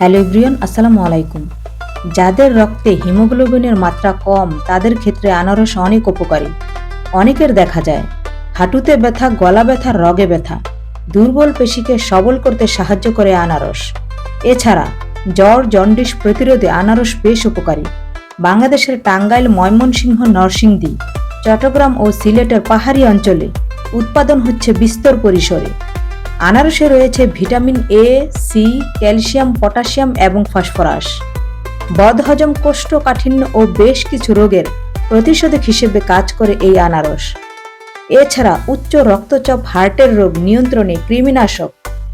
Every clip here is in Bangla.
হ্যালো এভরিওয়ান, আসসালামু আলাইকুম। যাদের রক্তে হিমোগ্লোবিনের মাত্রা কম, তাদের ক্ষেত্রে আনারস অনেক উপকারী। অনেকের দেখা যায়, হাঁটুতে ব্যথা, গলা ব্যথা, রগে ব্যথা। দুর্বল পেশিকে সবল করতে সাহায্য করে আনারস। এছাড়া, জ্বর, জন্ডিস প্রতিরোধে আনারস বেশ উপকারী। বাংলাদেশের টাঙ্গাইল, ময়মনসিংহ, নরসিংদী, চট্টগ্রাম ও সিলেটের পাহাড়ি অঞ্চলে উৎপাদন হচ্ছে বিস্তর পরিসরে। আনারসে রয়েছে vitamin A C calcium, potassium এবং ফসফরাস। বদহজম, কোষ্ঠকাঠিন্য ও বেশ কিছু রোগের প্রতিষেধক হিসেবে কাজ করে এই আনারস। এছাড়া উচ্চ রক্তচাপ, হার্টের রোগ নিয়ন্ত্রণে কৃমিনাশক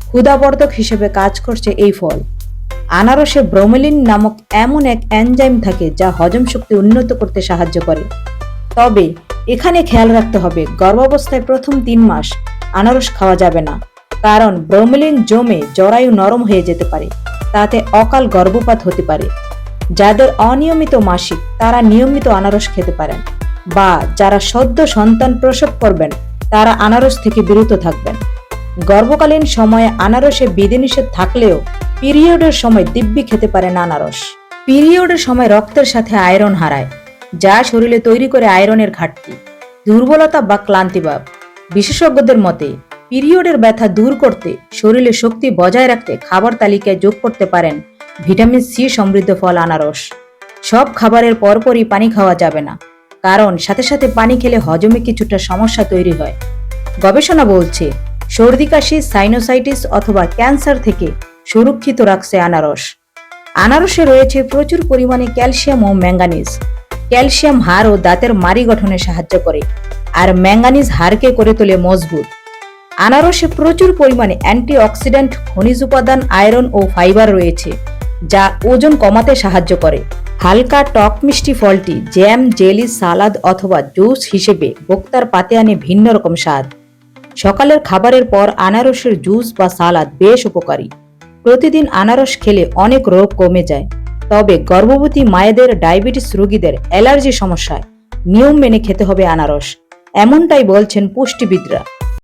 ক্ষুদাবর্ধক হিসেবে কাজ করছে এই ফল। আনারসে ব্রোমেলিন নামক এমন এক এনজাইম থাকে যা হজম শক্তি উন্নত করতে সাহায্য করে। তবে এখানে খেয়াল রাখতে হবে, গর্ভাবস্থায় প্রথম তিন মাস আনারস খাওয়া যাবে না। কারণ ব্রোমেলিন জমে জরায়ু নরম হয়ে যেতে পারে, তাতে অকাল গর্ভপাত হতে পারে। যাদের অনিয়মিত মাসিক, তারা নিয়মিত আনারস খেতে পারেন বা যারা সদ্য সন্তান প্রসব করবেন, তারা আনারস থেকে বিরত থাকবেন। গর্ভকালীন সময়ে আনারসে বিধিনিষেধ থাকলেও পিরিয়ডের সময় দিব্যি খেতে পারেন আনারস। পিরিয়ডের সময় রক্তের সাথে আয়রন হারায়, যা শরীরে তৈরি করে আয়রনের ঘাটতি, দুর্বলতা বা ক্লান্তিভাব বিশেষজ্ঞদের মতে পিরিয়ডের ব্যথা দূর করতে শরীরে শক্তি বজায় রাখতে খাবার তালিকায় যোগ করতে পারেন ভিটামিন সি সমৃদ্ধ ফল, আনারস। সব খাবারের পরপরই পানি খাওয়া যাবে না, কারণ সাথে সাথে পানি খেলে হজমে কিছুটা সমস্যা তৈরি হয়। গবেষণা বলছে, সর্দি কাশি সাইনোসাইটিস অথবা ক্যান্সার থেকে সুরক্ষিত রাখছে আনারস। আনারসে রয়েছে প্রচুর পরিমাণে ক্যালসিয়াম ও ম্যাঙ্গানিজ। ক্যালসিয়াম হাড় ও দাঁতের মাড়ি গঠনে সাহায্য করে, আর ম্যাঙ্গানিজ হাড়কে করে তোলে মজবুত। আনারসে প্রচুর পরিমাণে অ্যান্টিঅক্সিডেন্ট, খনিজ উপাদান, আয়রন ও ফাইবার রয়েছে, যা ওজন কমাতে সাহায্য করে। হালকা টক মিষ্টি ফলটি জ্যাম, জেলি, সালাদ অথবা জুস হিসেবে বক্তার পাতে আনে ভিন্ন রকম স্বাদ। সকালের খাবারের পর আনারসের জুস বা সালাদ বেশ উপকারী। প্রতিদিন আনারস খেলে অনেক রোগ কমে যায়। তবে গর্ভবতী মায়েদের ডায়াবেটিস রোগীদের অ্যালার্জি সমস্যায় নিয়ম মেনে খেতে হবে আনারস। এমনটাই বলছেন পুষ্টিবিদরা।